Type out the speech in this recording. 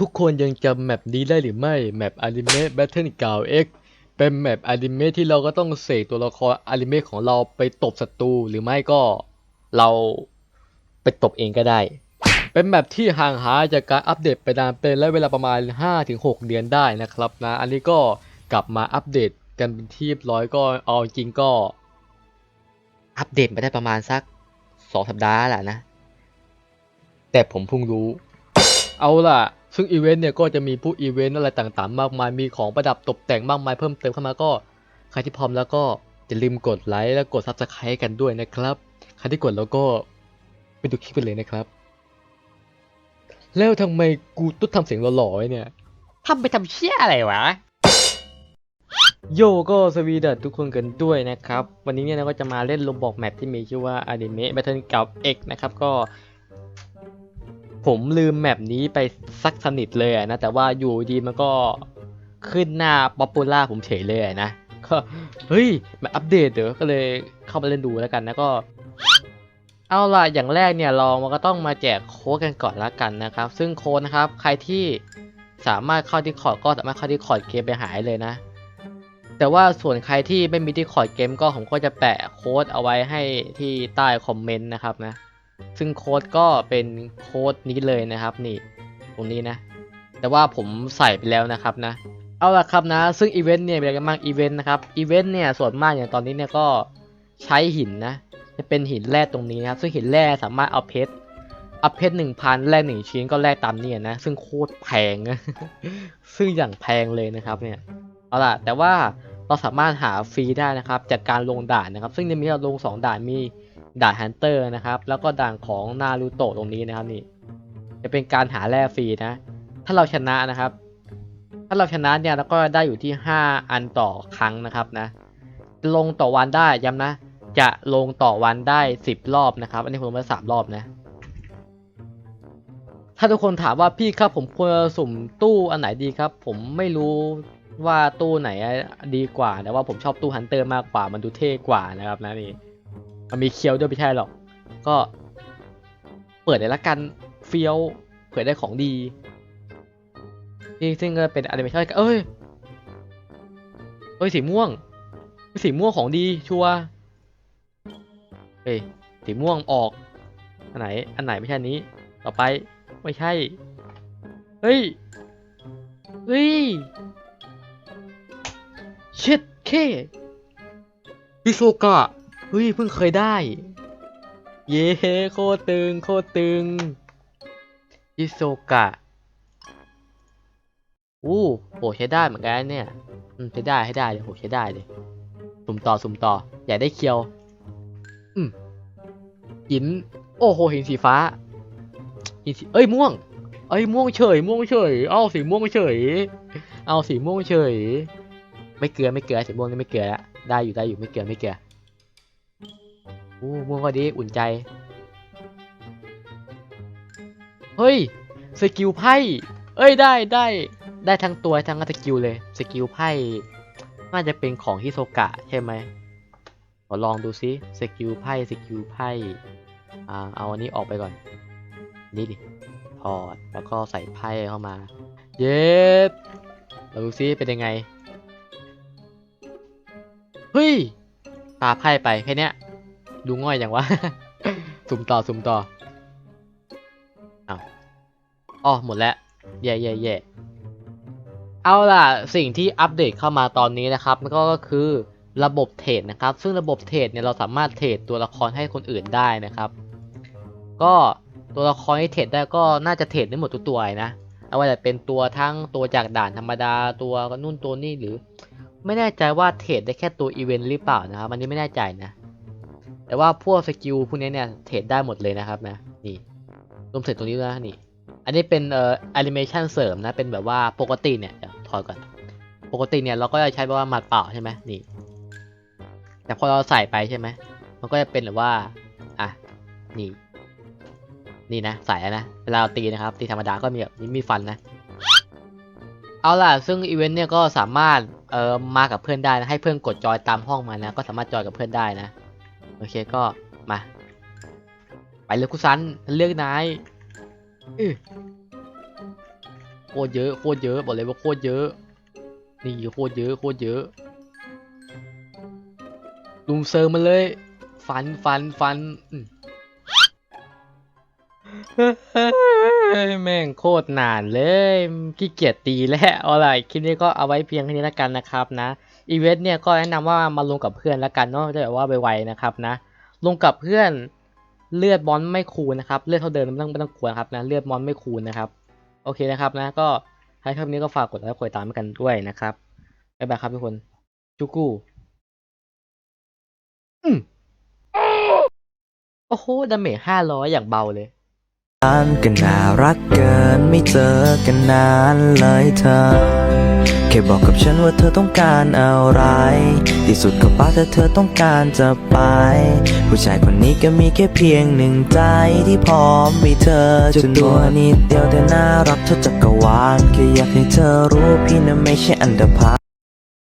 ทุกคนยังจำแมปนี้ได้หรือไม่ แมปอนิเมะ Battle เก่า X เป็นแมปอนิเมะที่เราก็ต้องเสกตัวละครอนิเมะของเราไปตบศัตรูหรือไม่ก็เราไปตบเองก็ได้ เป็นแมปที่ห่างหายจากการอัปเดตไปนานเป็นและเวลาประมาณ 5-6 เดือนได้นะครับนะ อันนี้ก็กลับมาอัปเดตกันเป็นที่เรียบร้อยก็เอาจริงก็ อัปเดตไปได้ประมาณสักสองสัปดาห์แหละนะ แต่ผมเพิ่งรู้ เอาล่ะ ซึ่งอีเวนต์เนี่ยก็จะมีผู้อีเวนต์อะไรต่างๆ มากมาย มีของประดับตกแต่งมากมายเพิ่มเติมเข้ามาก็ ใครที่พร้อมแล้วก็อย่าลืมกดไลค์และกดซับสไครต์กันด้วยนะครับ ใครที่กดแล้วก็ไปดูคลิปไปเลยนะครับ แล้วทำไมกูต้องทำเสียงหล่อๆไว้เนี่ยทำไปทำเชี่ยอะไรวะ โยก็สวีดัสทุกคนกันด้วยนะครับ วันนี้เนี่ยเราก็จะมาเล่นลมบอกแมปที่มีชื่อว่า Anime Battle กับ X นะครับก็ ผมลืมแมปนี้ไปสักสนิทเลยนะ แต่ว่าอยู่ดีมันก็ขึ้นหน้าป๊อปปูล่าผมเฉยเลยนะ ก็เฮ้ยมาอัปเดตเดี๋ยวก็เลยเข้ามาเล่นดูแล้วกันนะก็ เอาล่ะอย่างแรกเนี่ยเรามันก็ต้องมาแจกโค้ดกันก่อนละกันนะครับ ซึ่งโค้ดนะครับใครที่สามารถเข้าที่คอร์ดก็สามารถเข้าที่คอร์ดเกมไปหายเลยนะ แต่ว่าส่วนใครที่ไม่มีที่คอร์ดเกมก็ผมก็จะแปะโค้ดเอาไว้ให้ที่ใต้คอมเมนต์นะครับนะ ซึ่งโค้ดก็เป็นโค้ดนี้เลยนะครับนี่ตรงนี้นะ แต่ว่าผมใส่ไปแล้วนะครับนะ เอาล่ะครับนะ ซึ่งอีเวนต์เนี่ยเป็นอะไรกันบ้างอีเวนต์นะครับอีเวนต์เนี่ยส่วนมากอย่างตอนนี้เนี่ยก็ใช้หินนะจะเป็นหินแร่ตรงนี้นะครับ ซึ่งหินแร่สามารถเอาเพชรเอาเพชรหนึ่งพันแลกหนึ่งชิ้นก็แลกตามนี่นะ ซึ่งโคตรแพงนะซึ่งอย่างแพงเลยนะครับเนี่ยเอาล่ะแต่ว่าเราสามารถหาฟรีได้นะครับ จากการลงด่านนะครับ ซึ่งจะมีเราลงสองด่านมี ด่านฮันเตอร์นะครับ แล้วก็ด่านของนารูโตะตรงนี้นะครับนี่จะเป็นการหาแร่ฟรีนะ ถ้าเราชนะนะครับ ถ้าเราชนะเนี่ยเราก็ได้อยู่ที่ 5 อันต่อครั้งนะครับนะ ลงต่อวันได้ย้ำนะ จะลงต่อวันได้ 10 รอบนะครับ อันนี้ผมลงไปสามรอบนะ ถ้าทุกคนถามว่าพี่ครับผมควรสุ่มตู้อันไหนดีครับ ผมไม่รู้ว่าตู้ไหนดีกว่าแต่ว่าผมชอบตู้ฮันเตอร์มากกว่ามันดูเท่กว่านะครับนะนี่ มันมีเคียวด้วยไม่ใช่หรอก ก็เปิดเลยละกันเฟี้ยวเผื่อได้ของดีนี่ซึ่งก็เป็นอนิเมชั่นเอ้ยเอ้ยสีม่วงสีม่วงของดีชัวเฮ้ยสีม่วงออก อันไหน อันไหนไม่ใช่นี้ ต่อไปไม่ใช่ เฮ้ย เฮ้ยเช็ดเคพิโซกะ เฮ้ยเพิ่งเคยได้ เย้โคตรตึงโคตรตึงพิโซกะอู้โหใช้ได้เหมือนกันเนี่ยอืมใช้ได้ให้ได้เลยโหใช้ได้เลยสุ่มต่อสุ่มต่อ อยากได้เคียว อืมหิน โอ้โหหินสีฟ้าหินสีเอ้ยม่วง เอ้ยม่วงเฉย ม่วงเฉย เอาสีม่วงเฉย เอาสีม่วงเฉย ไม่เกลือไม่เกลือสีม่วงนี่ไม่เกลือละได้อยู่ได้อยู่ไม่เกลือไม่เกลือ อู้ม่วงก็ดีอุ่นใจ เฮ้ย สกิลไพ่ เอ้ยได้ได้ ได้ทั้งตัวทั้งสกิลเลย สกิลไพ่ น่าจะเป็นของฮิโซกะใช่ไหมขอลองดูซิสกิลไพ่สกิลไพ่ อ่า เอาอันนี้ออกไปก่อน นี่ดิพอร์ตแล้วก็ใส่ไพ่เข้ามา เย็ดเราดูซิเป็นยังไง เฮ้ยปาไพ่ไปแค่เนี้ย ดูง่อยอย่างวะ สุ่มต่อสุ่มต่อเอาอ๋อหมดแล้วแย่แย่แย่เอาล่ะ สิ่งที่อัปเดตเข้ามาตอนนี้นะครับมันก็คือระบบเทรดนะครับ ซึ่งระบบเทรดเนี่ยเราสามารถเทรดตัวละครให้คนอื่นได้นะครับ ก็ตัวละครที่เทรดได้ก็น่าจะเทรดได้หมดทุกตัวเลยนะเอาว่าจะเป็นตัวทั้งตัวจากด่านธรรมดาตัวนู่นตัวนี่หรือ ไม่แน่ใจว่าเทรดได้แค่ตัวอีเวนต์หรือเปล่านะครับอันนี้ไม่แน่ใจนะ แต่ว่าพวกสกิลพวกนี้เนี่ยเทรดได้หมดเลยนะครับนะนี่รวมเสร็จตรงนี้ด้วยนะนี่ อันนี้เป็นเอ่อแอนิเมชันเสริมนะเป็นแบบว่าปกติเนี่ยเดี๋ยวถอยก่อน ปกติเนี่ยเราก็จะใช้แบบว่าหมัดเปล่าใช่ไหมนี่ แต่พอเราใส่ไปใช่ไหมมันก็จะเป็นแบบว่าอะนี่ นี่นะใส่แล้วนะเวลาเราตีนะครับตีธรรมดาก็มีแบบมีมีฟันนะเอาล่ะ ซึ่งอีเวนต์เนี่ยก็สามารถเอ่อมากับเพื่อนได้นะให้เพื่อนกดจอยตามห้องมานะ ก็สามารถจอยกับเพื่อนได้นะ โอเคก็มา ไปเลยคุซันเลือกนายอื้อโคตรเยอะโคตรเยอะบอกเลยว่าโคตรเยอะนี่โคตรเยอะโคตรเยอะลุมเซอร์มาเลย ฟันฟันฟันอื แม่งโคตรนานเลยขี้เกียจตีแล้วเอาล่ะคลิปนี้ก็เอาไว้เพียงแค่นี้แล้วกันนะครับนะอีเวนต์เนี่ยก็แนะนำว่ามาลงกับเพื่อนแล้วกันเนาะจะแบบว่าไวๆนะครับนะ ลงกับเพื่อนเลือดบอลไม่คูณนะครับเลือดเท่าเดิมไม่ต้องไม่ต้องกลัวนครับนะเลือดบอลไม่คูณนะครับ โอเคนะครับนะก็ถ้าชอบนี้ก็ฝากกดไลค์กดติดตามกันด้วยนะครับบ๊ายบายครับทุกคนจูกูอืมโอ้โหดาเมจห้าร้อยอย่างเบาเลย กันก็น่ารักเกินไม่เจอกันนานเลยเธอ แค่บอกกับฉันว่าเธอต้องการอะไร ที่สุดก็ป้าแต่เธอต้องการจะไป ผู้ชายคนนี้ก็มีแค่เพียงหนึ่งใจที่พร้อมมีเธอจนตัวนิดเดียวแต่น่ารักเท่าจักรวาลแค่อยากให้เธอรู้พี่นั้นไม่ใช่อันดาพา